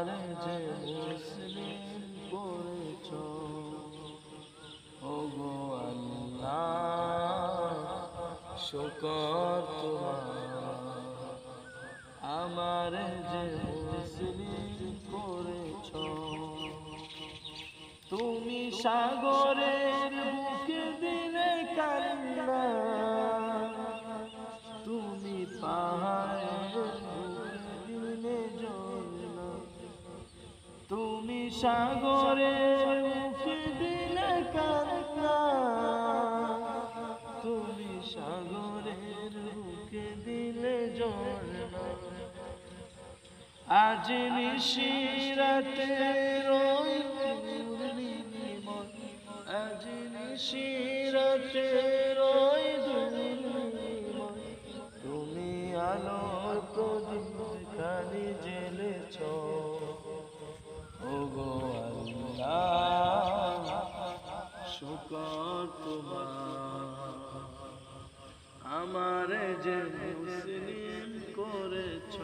আমার যে মুসলিম করেছ। ওগো আল্লাহ, শুকর তোমার। আমার যে মুসলিম করেছ। তুমি সাগরের বুকে দিলে কান্না। তুমি সাগরের মুখে দিলে কান্না। তুমি সাগরের মুখে দিলে ঝর্ণা। আজ নিশিরাতে রই পূর্ণিময় আজ নিশিরাতে রই আমার যে মুসলিম করেছ।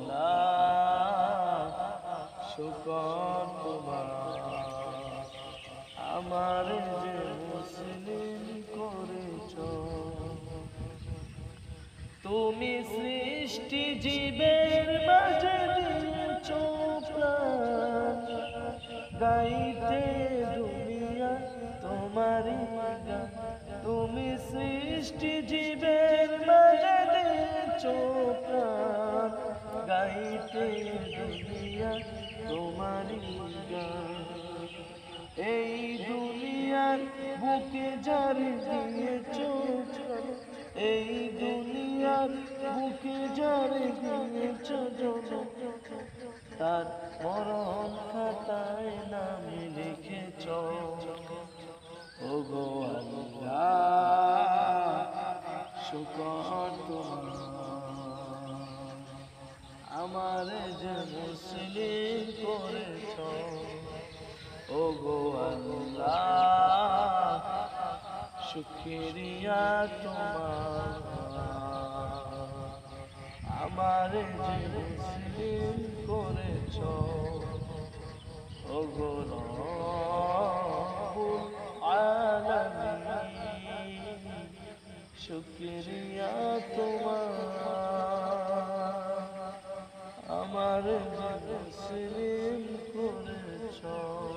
আল্লাহ শুকর তোমার। আমার যে মুসলিম করেছ। তুমি সৃষ্টি জীবের মাঝে দিয়েছ গাইতে দুনিয়া তোমারই তুমি সৃষ্টি জীবের মাঝে দিয়েছ প্রাণ গাইতে দুনিয়া তোমারই গান। এই দুনিয়ার বুকে জারি দিয়েছ, এই দুনিয়ার বুকে জারি দিয়েছ জন তার মরণ খাতায় নাম লিখেছ। ওগো আমার যে মুসলিম করেছ। ওগো আল্লাহ, শুক্রিয়া তোমার। আমার যে মুসলিম করেছ। রব্বুল আলামিন, শুক্রিয়া তোমার। I'm selim konu çal.